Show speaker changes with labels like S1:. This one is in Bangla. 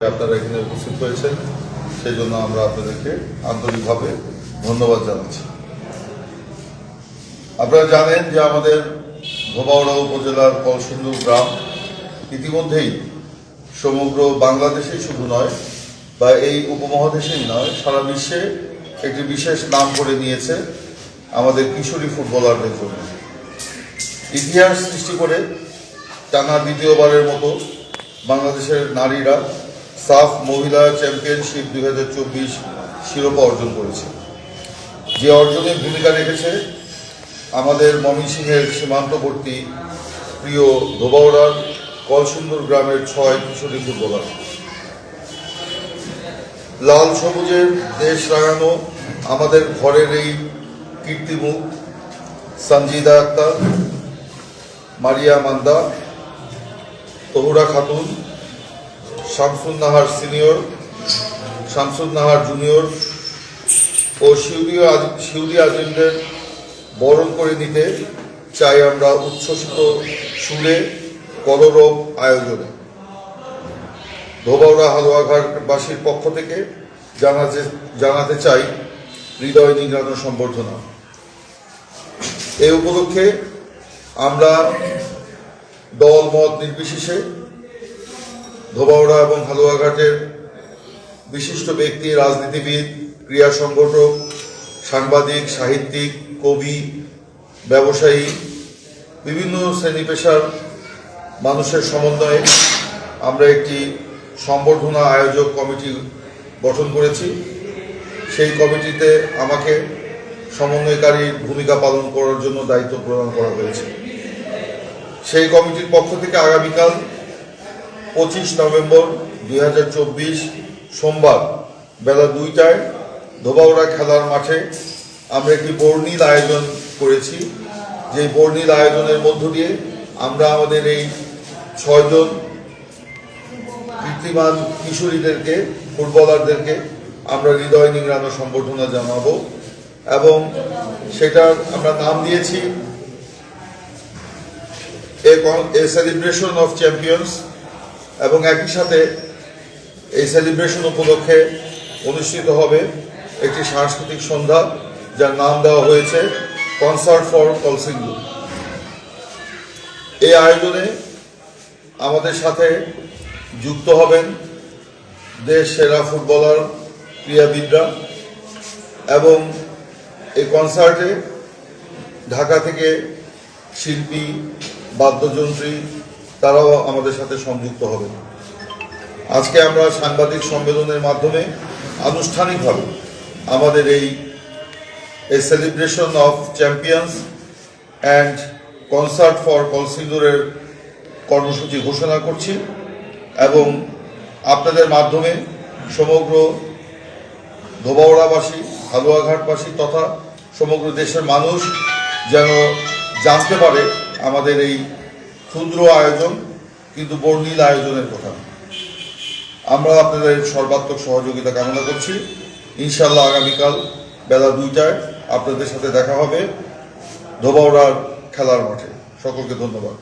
S1: আপনারা এখানে উপস্থিত হয়েছেন সেই জন্য আমরা আপনাদেরকে আন্তরিকভাবে ধন্যবাদ জানাচ্ছি। আপনারা জানেন যে আমাদের ধোবাউড়া উপজেলার কলসিন্দুর গ্রাম ইতিমধ্যেই সমগ্র বাংলাদেশেই শুধু নয়, বা এই উপমহাদেশেই নয়, সারা বিশ্বে একটি বিশেষ নাম করে নিয়েছে আমাদের কিশোরী ফুটবলারদের জন্য। ইতিহাস সৃষ্টি করে টানা দ্বিতীয়বারের মতো বাংলাদেশের নারীরা সাফ মহিলা চ্যাম্পিয়নশিপ দুই হাজার চব্বিশ শিরোপা অর্জন করেছে। যে অর্জনে ভূমিকা রেখেছে আমাদের ময়মনসিংহের সীমান্তবর্তী প্রিয় ধোবাউড়ার কলসুন্দর গ্রামের ছয় কিশোরী ফুটবলার। লাল সবুজের দেশ রাঙানো আমাদের ঘরের এই কীর্তিমুখ সঞ্জিদা আক্তার, মারিয়া মান্দা, তহুরা খাতুন শামসুন নাহার সিনিয়র, শামসুন নাহার জুনিয়র ও শিউলি আজ- শিউলি আজিমদের বরণ করে নিতে চাই আমরা উচ্ছ্বসিত সুরে কলরব আয়োজনে। ধোবাউড়া হালুয়াঘাটবাসীর পক্ষ থেকে জানাতে জানাতে চাই হৃদয় নিংড়ানো সম্বর্ধনা। এই উপলক্ষে আমরা দল মত নির্বিশেষে ধোবাউড়া এবং হালুয়াঘাটের বিশিষ্ট ব্যক্তি, রাজনীতিবিদ, ক্রীড়া সংগঠক, সাংবাদিক, সাহিত্যিক, কবি, ব্যবসায়ী, বিভিন্ন শ্রেণি পেশার মানুষের সমন্বয়ে আমরা একটি সম্বর্ধনা আয়োজক কমিটি গঠন করেছি। সেই কমিটিতে আমাকে সমন্বয়কারীর ভূমিকা পালন করার জন্য দায়িত্ব প্রদান করা হয়েছে। সেই কমিটির পক্ষ থেকে আগামীকাল পঁচিশ নভেম্বর দুই হাজার চব্বিশ সোমবার বেলা দুইটায় ধোবাউড়া খেলার মাঠে আমরা একটি বর্ণিল আয়োজন করেছি। যে বর্ণিল আয়োজনের মধ্য দিয়ে আমরা আমাদের এই ছয়জন কীর্তিমান কিশোরীদেরকে, ফুটবলারদেরকে আমরা হৃদয় নিংড়ানো সম্বর্ধনা জানাব এবং সেটার আমরা নাম দিয়েছি, a a celebration of champions এবং একই সাথে এই সেলিব্রেশন উপলক্ষে অনুষ্ঠিত হবে একটি সাংস্কৃতিক সন্ধ্যা, যার নাম দেওয়া হয়েছে কনসার্ট ফর কলসিন্দু এই আয়োজনে আমাদের সাথে যুক্ত হবেন দেশ সেরা ফুটবলার ক্রীড়াবিদরা এবং এই কনসার্টে ঢাকা থেকে শিল্পী, বাদ্যযন্ত্রী তারাও আমাদের সাথে সংযুক্ত হবে। আজকে আমরা সাংবাদিক সম্মেলনের মাধ্যমে আনুষ্ঠানিকভাবে আমাদের এই celebration of champions and concert for কলসিন্দুরের কর্মসূচি ঘোষণা করছি এবং আপনাদের মাধ্যমে সমগ্র ধোবাওড়াবাসী হালুয়াঘাটবাসী তথা সমগ্র দেশের মানুষ যেন জানতে পারে আমাদের এই ক্ষুদ্র আয়োজন, কিন্তু বর্ণিল আয়োজনের কথা। আমরা আপনাদের সর্বাত্মক সহযোগিতা কামনা করছি। ইনশাল্লাহ আগামীকাল বেলা দুইটায় আপনাদের সাথে দেখা হবে ধোবাউড়ার খেলার মাঠে। সকলকে ধন্যবাদ।